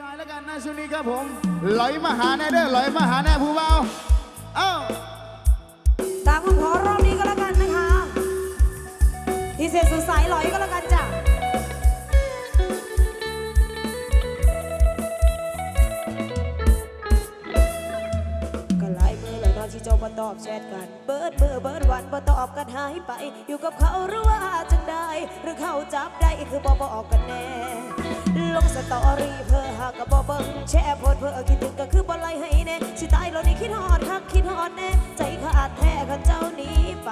ชายแล้วกันนะช่วงนี้ครับผมไหลมาหาแน่เด้อไหลมาหาแน่ผู้เบาเอ้าตามคำขอรอบนี้ก็แล้วกันนะคะพิเศษสุดสายลอยก็แล้วกันจ้ะก็หลายมือแล้วเนอนที่เจ้ามาตอบแชทกัน เบิดมือร์เบิดวันมาตอบกันหายไป อยู่กับเขาหรือว่าจังได้ หรือเขาจับได้คือบ่บอกกันแน่ ลงสตอรี่เพื่อหากกับบ่เบิ่งแชร์โพสเพื่อคิดถึงก็คือบ่ไลให้แน่สิตายแล้วนี่คิดฮอดคักคิดฮอดแน่ใจขาดแท้คันเจ้าหนี้ไป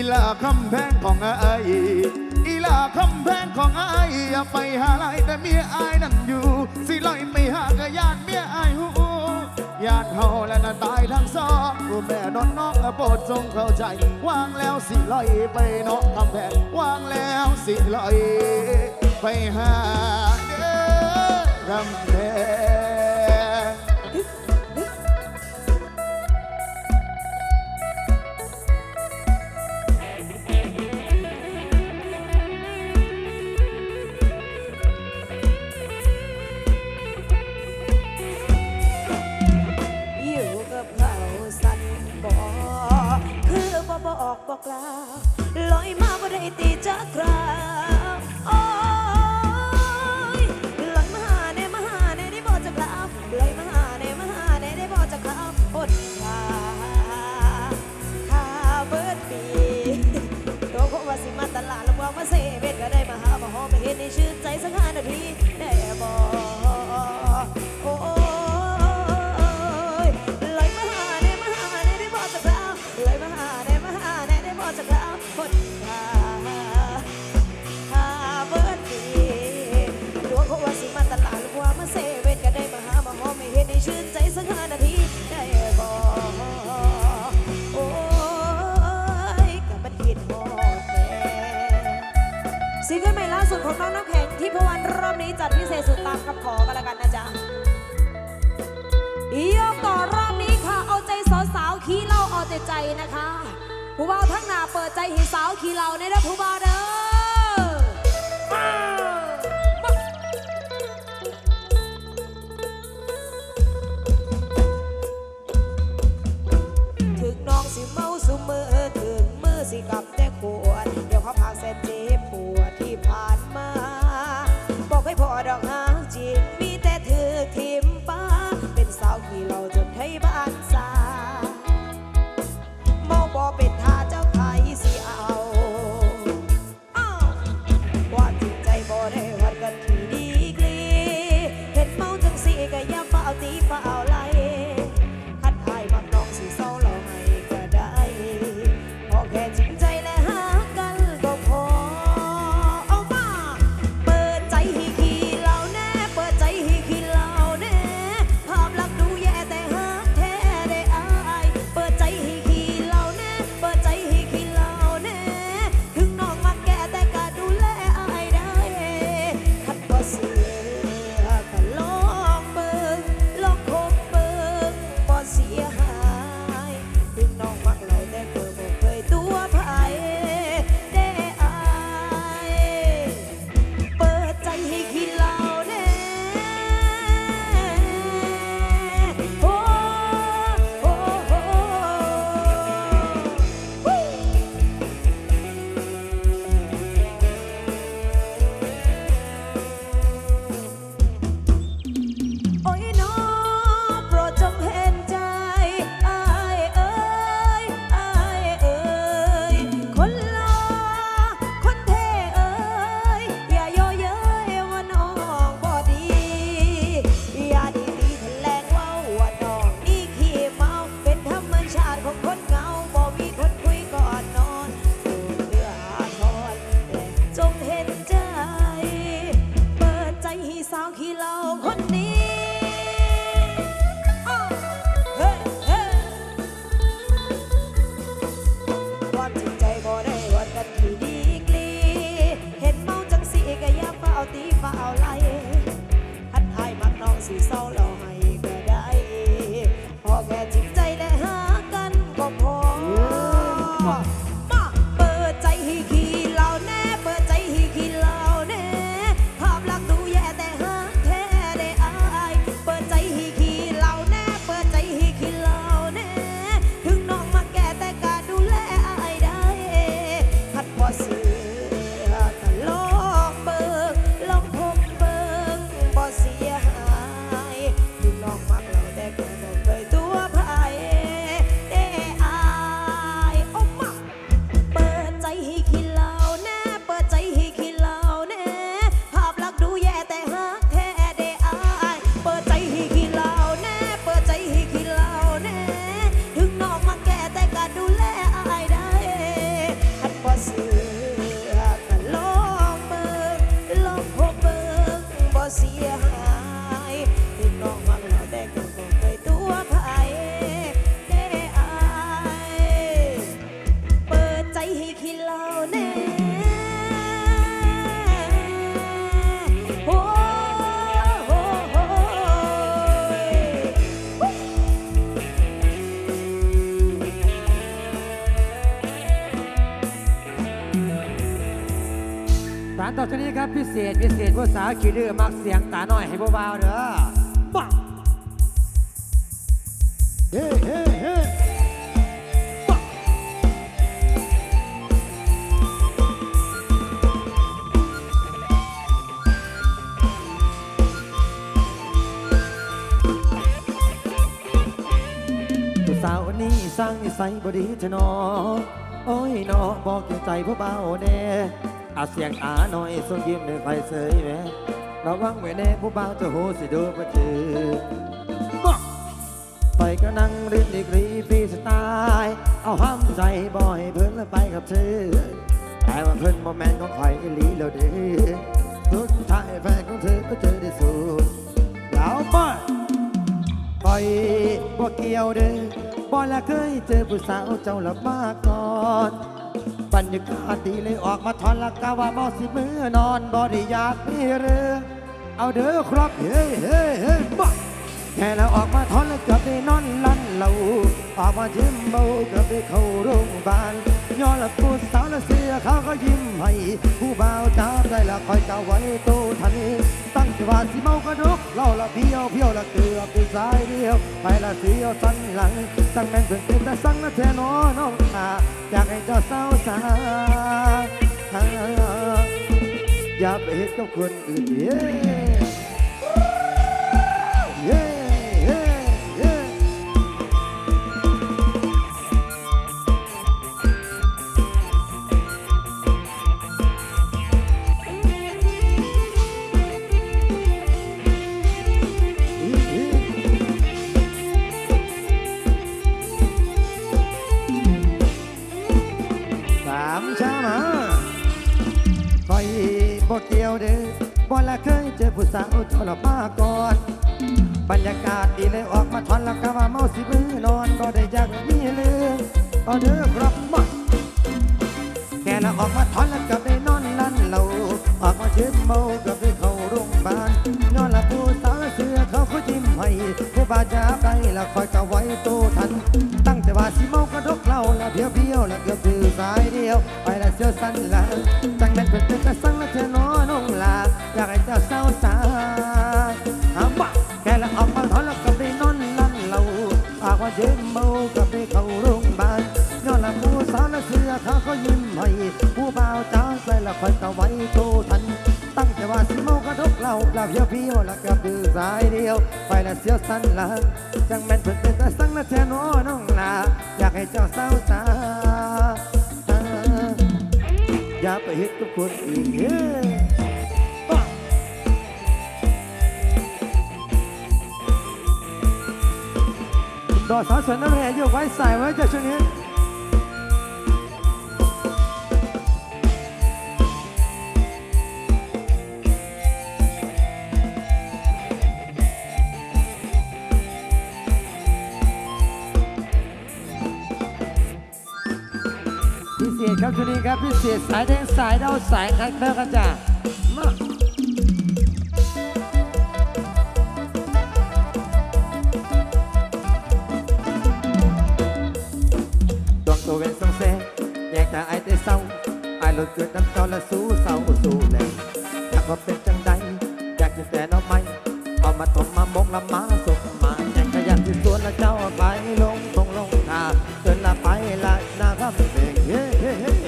อีลาคำแพงของไออีลาคำแพงของไออย่าไปหาไรแต่เมียไอนั่นอยู่ สิลอยไม่หากะยานเมียไอหูญาติเฮาและน่ะตายทั้งสองผู้แม่นอนน้องโปรดจงเข้าใจ วางแล้วสิลอยไปเนาะคำแพงวางแล้วสิลอยไปหาเด้อคำแพง บ่บอกบ่กล่าวลอยมาบ่ได้ตีจากคร จากเราคนหาหาเบิดดีตัวเขาว่าสิมาตลาดหรือว่ามาเซเว่นก็ได้มาหามาหอมไม่เห็นในชื่นใจสักห้านาทีได้บอกโอ้ยกับมันกินหอดแน่ซิงเกิลใหม่ล่าสุดของน้องน้ำแข็งที่พวันรอบนี้จัดพิเศษสุดตามคำขอกันแล้วกันนะจ๊ะยกต่อรอบนี้ค่ะ เอาใจสาวๆขี้เหล่าเอาแต่ใจนะคะ ผู้บ่าวทั้งหน้าเปิดใจให้สาวขี่เหล่าในเด้อผู้บ่าวเด้อ ษพิเศษผู้สาวขี้ดื้อมักเสียงตาหน่อยให้เบาๆเด้อบ้าเฮ้เฮ้เฮ้ผู้สาวนี้สร้างนิสัยบดีเถอะนอโอ้ยนอบอกเกี่ยวใจผู้เบาแน่ อาเสียงตาหน่อยส่งยิ้มในไฟเสยแม่ระวังไว้แน่ผู้เบาจะโหสิดูประจือไปก็นั่งเรียนดีกรีฟรีสไตล์เอาห้ามใจบ่อยเพิ่นแล้วไปกับเธอแต่ว่าเพิ่นบ่แมนของข่อยอีหลีแล้วเด้อสุดท้ายแฟนของเธอก็เจอได้สูดแล้วบ่ไปบ่เกี่ยวเด้อบ่ละเคยเจอผู้สาวเจ้าละมาก่อน บรรยากาศดีเลยออกมาทอนละกาว่าบ่สิมือนอนบ่ได้อยากมีเรือเอาเด้อครับเฮ้เฮ้เฮ้บ่แค่เราออกมาทอนแล้วเกือบได้นอนลั่นเราออกมาจิ้มเบาเกือบได้เข้าโรงพยาบาลย้อนละผู้สาวละเสียเขาก็ยิ้มให้ผู้บ่าวจ้าได้ละคอยเก่าไว้โตทันตั้ง ที่ว่าสิเมากระดกเล่าละเพียวเพียวละเกือบได้สายเดียว ไปละเสียวสันหลังตั้งแม่นเพิ่นเป็นแต่สั่งละแทนอน้องตาอยากให้เจ้าสาสาอย่าไปเห็นกับคนอื่น สามชามาคอยบ่เกี่ยวเด้อบ่ละเคยเจอผู้สาวเจ้าลมาก่อน บรรยากาศดีเลยออกมาทอนแล้วก็ว่าเมาสิมือนอนบ่ได้อยากมีเรื่องเอาเด้อครับมาแค่ละออกมาถอนแล้วกลับได้นอนลั่นเราออกมาเชิมเมากับได้เข้าโรงพยาบาลย้อนละผู้สาวเสือเขาเขายิ้มให้ผู้บาดเจ็บไปละคอยจะไว้โตทัน แต่ว่าสิเมากระดกเหล้าละเพียวเพียวละเกือบถือสายเดียวไปละเสียวสั้นละจังแม่นเป็นเป็นแต่สั่งละเธอน้อน้องลาอยากให้เจ้าสาสาหาบ้าแค่ละออกมาถอนแล้วกลับได้นอนลั่นเราออกมาเชิมเมากับได้เข้าโรงพยาบาลย้อนละผู้สาวละเสือเขาก็ยิ้มให้ผู้บ่าวจ้าใส่ละคอยตะไว้โตทัน ตั้งแต่ว่าสิเมากระดกเหล้าละเพียวเพียวละกับดื้อ สายเดียวไปละเสียวสั้นละจังแม่นเพิ่นเป็นแต่สังละแทนอน้องลาอยากให้เจ้าสาวสาอย่าไปเฮ็ดกับคนอื่นเฮ้ดอกสาวสวยน้ำแห่อยู่ไว้ใส่ไว้จากช่วงนี้ พิเศษครับชุดนี้ครับพิเศษสายแดงสายดาวสายคาแรคเตอร์กันจ้ะมาดวงตัวเป็นทรงเซแยกจากไอ้แต่เศร้าไอหลุดเกิดน้ำเจ้าและสู้เศร้าสู้แรงอยากว่าเป็นจังใดอยากจะแต่เอาไหมเอามาต้มมามกละมาสุมาแจกขยันที่สวนและเจ้าไปลงตรงลงทางเดินละไปละน้าก็เป็นเพลงเฮ้เฮ้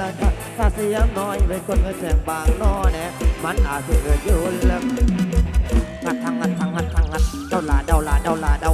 ละค่ะถ้าเสียงน้อยไปคนก็แจงบางนอแน่มันอาจจะเกิดอยู่ลำงัดทางงัดทางงัดทางงัดเดาลาเดาลาเดาลาเดา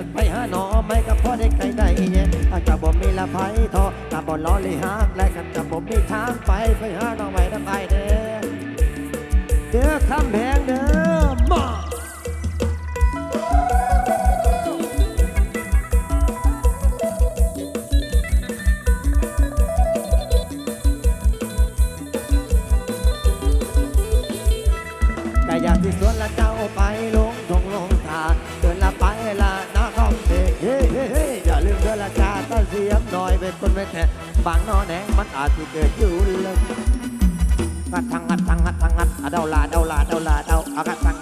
สุดไปหาหนอไม่กับพ่อได้ไกลได้เย็นอาจจะบ่มีละไพทอถ้าบ่ล้อเลยหักและกันจะบ่มีทางไปไปหาน้องใหม่น้ำไปเด้อเด้อคำแพงเด้อมา แท้บางนอแนงมันอาจจะเกิดอยู่เลยกัดทังกัดทังกัดทังกัดอะเดาลาเดาลาเดาลาเดาอากัดทัง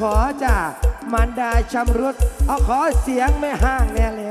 ขอจากมันดาชำรุดเอาขอเสียงไม่ห่างแน่เลย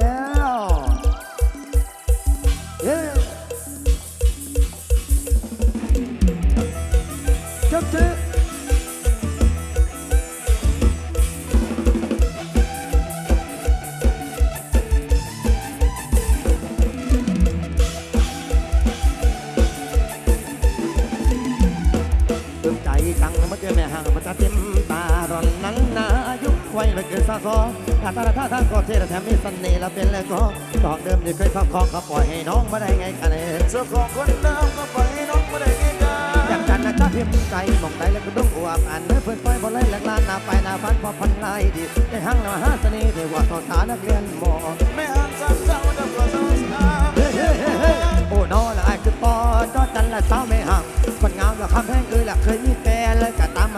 กินสะสอถ้าตาท่าทางก็เทแถมมีเสน่ห์และเป็นแล้วก็ตอกเดิมที่เคยครอบครองก็ปล่อยให้น้องมาได้ไงคะแนนเจ้าของคนเดิมก็ปล่อยให้น้องไม่ได้ง่ายอยากกันนะจ้าเพียงใจมองใจแล้วก็ต้องอวบอ่านเนื้อเพื่อนไปบ่เลยแหลกลานหน้าไปหน้าฟันพอพันลายดีได้หั่งหน้าหาเสน่ห์ได้ว่าต่อฐานนักเรียนมอๆไม่อ่านซ้ำเจ้าจะก็เศร้าสาเฮ้เฮ้เฮ้เฮ้โอ้นอละไอ้คือปอจอจันละสาวไม่ห่างคนงามละคำแพงเอ้ยละเคยมีแฟนเลยก็ตาม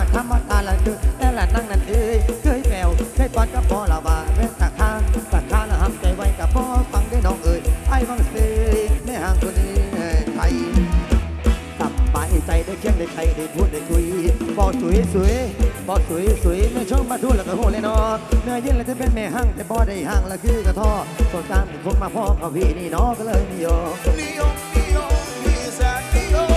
สวยสวยไม่ชอบมาทูดแล้วก็โหเลยเนาะเนื้อเย็นแล้วจะเป็นแม่ห้างแต่บ่ได้ห้างแล้วคือกระท่อส่วนกลางพวกมาพ่อเขาพี่นี่เนาะก็เลยนิยมนิยมนิยมพี่แสนนิยม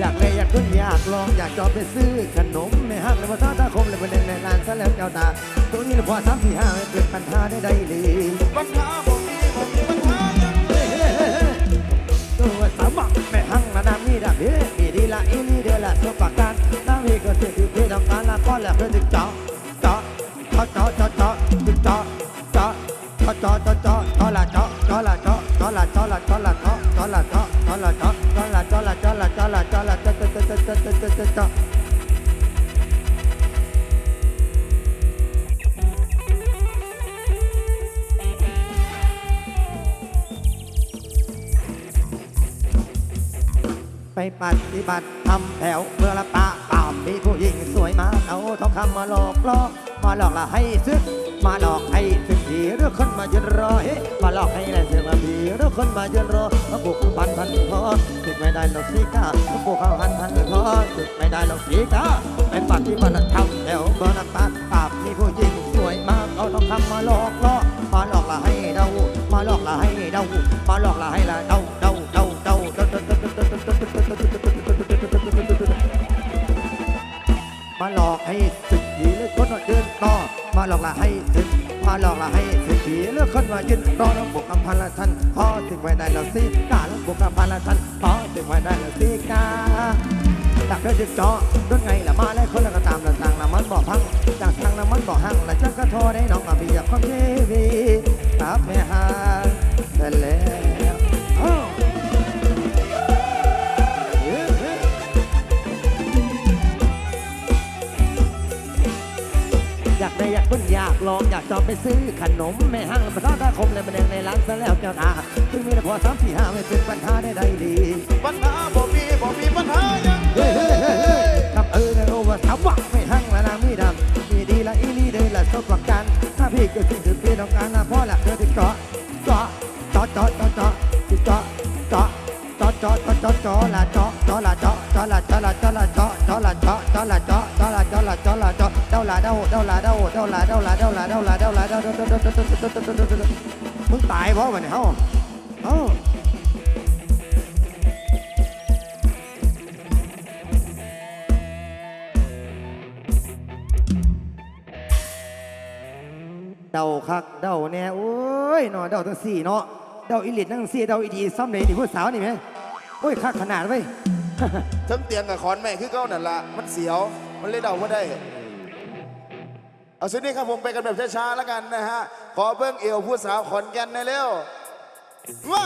อยากเลยอยากขึ้นอยากลองอยากจอบไปซื้อขนมในห้างเลยมาซาตาคมเลยมาเดินในร้านซะแล้วเจ้าตาตัวนี้พอสามสี่ห้าไม่เกิดปัญหาได้ได้เลยปัญหาผมมีผมมีปัญหา การละก้อนละเพื่อถึงเจาะเจาะเจาะเจาะเจาะเจาะถึงเจาะเจาะเจาะเจาะเจาะเจาะเจาะละเจาะเจาะละเจาะเจาะละเจาะละเจาะละเจาะจาะละจาะจาะละจาะจาะละจาะละจาะละจาะละจาะละจาะจาะจาะจาะจาะจาะจาะจาะไปปฏิบัติทำแถวเมื่อละปะป่ามมีผู้หญิงสวยมาเอา ทำมาหลอกล่อมาหลอกละให้ซึก มาหลอกให้ถึงผีหรือคนมายืนรอเฮ้มาหลอกให้แลเสือมาผีหรือคนมายืนรอมาบุกพันพันคอติดไม่ได้หรอกสีกามาบุกเข้าพันพันคอติดไม่ได้หรอกสีกาไปปฏิบัติธรรมแถวเมื่อละปะป่ามมีผู้หญิงสวยมากเอาทองคำมาหลอกล่อมาหลอกละให้เดามาหลอกละให้เดามาหลอกละให้ละเดา ต่อมาหลอกละให้สึกมาหลอกละให้สึกดีเลือกคนว่ายืนรอแล้วบุกกำพันละท่านพอถึงไว้ได้แล้วสิกาแล้วบุกกำพันละท่านพอถึงไว้ได้แล้วสิกาดักเดินจึกจาะรุ่นไงละมาแล้วคนละก็ตามละต่างละมันบ่พังจากทางละมันบ่หังละจักก็โทรได้น้องมาเบียบความเทวีครับแม่หางแต่แล้ว ยกได้อยกคุณอยากลองอยากจองไปซื้อขนมแม่ห้างมาทอดตาคมเลยมาแดงในร้านซะแล้วเจ้าอาถึงมีแต่พอสามสี่ห้าไม่เป็นปัญหาได้ได้ดีปัญหาบ่มีบ่มีปัญหายังเฮ้ยเฮ้ยเฮ้ยเฮ้ยครับเออนะโอว่าถามว่าไม่หั่งละนางมีดำมีดีละอีนี่เดินละสดประกัน ถ้าพี่เก็สิ่งถือพี่ต้องการนะพ่อละเธอติดเจาะเจาะเจาะเจาะเจาะเจาะติดเจาะเจาะเจาะเจาะเจาะเจาะละเจาะเจาะละเจาะเจาะละเจาะละเจาะละเจาะเจาะละเจาะเจาะละเจาาเด้าละเดาเดาละเด้าเด้าละเด้าละเด้าละเด้าละเด้าละเด้าเด้าเด้าเด้าเด้าเด้าเดาเดาเดาเดามึงตายเพราะมันเนี่ยเฮ้าเฮ้าเดาคักเดาแน่โอ้ยเนาะเดาทั้งสี่เนาะเดาอีลิตทั้งสี่เดาอีดีซ้ำเลยนี่ผู้สาวนี่ไหมโอ้ยคักขนาดเว้ยทั้งเตียงกับขอนแม่คือเก้านั่นละมันเสียว มันเลยเดาไม่ได้ เอาสินี่ครับผมไปกันแบบช้าๆแล้วกันนะฮะ ขอเบิ้งเอวผู้สาวขอนแก่นหน่อยเร็วว่า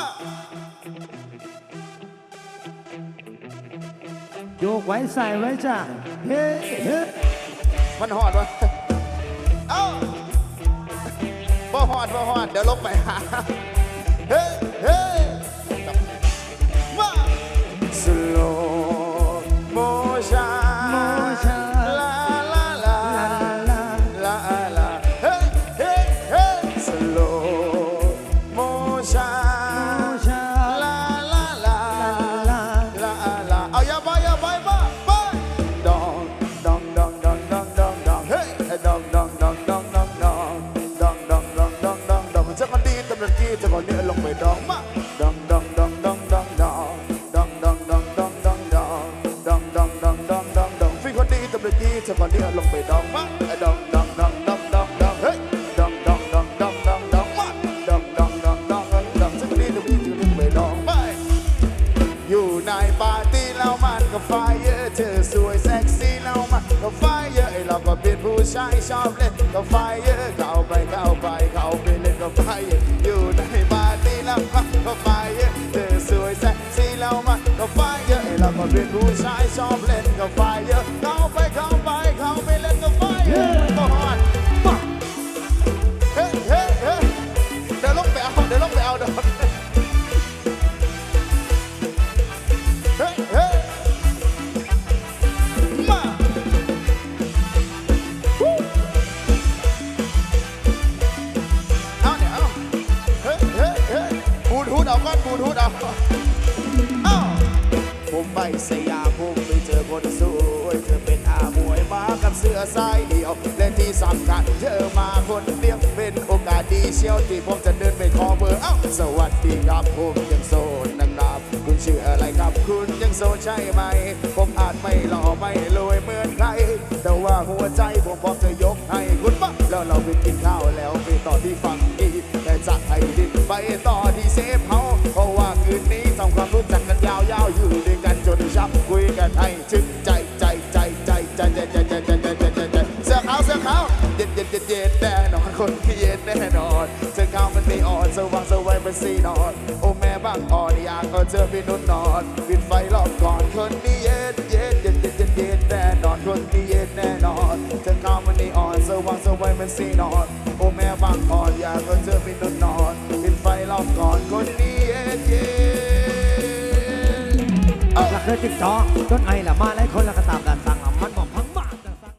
โยกไว้ใส่ไว้จ้าเฮ้เฮ้มันหอดวะเอ้าบ่หอดบ่หอด เดี๋ยวลงไปหา เฮ้ ก็ไฟเยอะเธอสวยเซ็กซี่เรามาก็ไฟเยอะไอเราก็เป็นผู้ชายชอบเล่นก็ไฟเยอะเข้าไปเข้าไปเข้าไปเล่นก็ไฟเยอะอยู่ในบาร์นี้เรามาก็ไฟเยอะเธอสวยเซ็กซี่เรามาก็ไฟเยอะไอเราก็เป็นผู้ชายชอบเล่นก็ไฟเยอะเข้าไปเข้าไปเข้าไปเล่นก็ไฟเยอะ อสายเดียว และที่สำคัญเธอมาคนเดียวเป็นโอกาสดีเชียวที่ผมจะเดินไปขอเบอร์เอ้าสวัสดีครับผมยังโสดนะครับ คุณชื่ออะไรครับคุณยังโสดใช่ไหม ผมอาจไม่หล่อไม่รวยเหมือนใคร แต่ว่าหัวใจผมพร้อมจะยกให้คุณปะแล้วเราไปกินข้าวแล้วไปต่อที่ฝั่งอีแต่จากไทยดินไปต่อที่เซฟเฮาเพราะว่าคืนนี้ทำความรู้จักกันยาวๆอยู่ด้วยกันจนช้ำคุยกันให้ชื่นใจ ย็นเย็นแน่นอนคนที่เย็นแน่นอนเสื้อขามันไม่อ่อนสว่างสวัยเป็นสีนอน โอ้แม่บางอ่อนอยากก็เจอพี่นุ่นนอนปิดไฟรอบก่อนคนที่เย็นเย็นเย็นเย็นเย็นเย็นแน่นอนคนที่เย็นแน่นอนเสื้อขามันไม่อ่อนสว่างสวัยเป็นสีนอน โอ้แม่บางอ่อนอยากก็เจอพี่นุ่นนอนปิดไฟรอบก่อนคนที่เย็นเย็นหลักเดินจึกเจาะต้นไอ้ละมา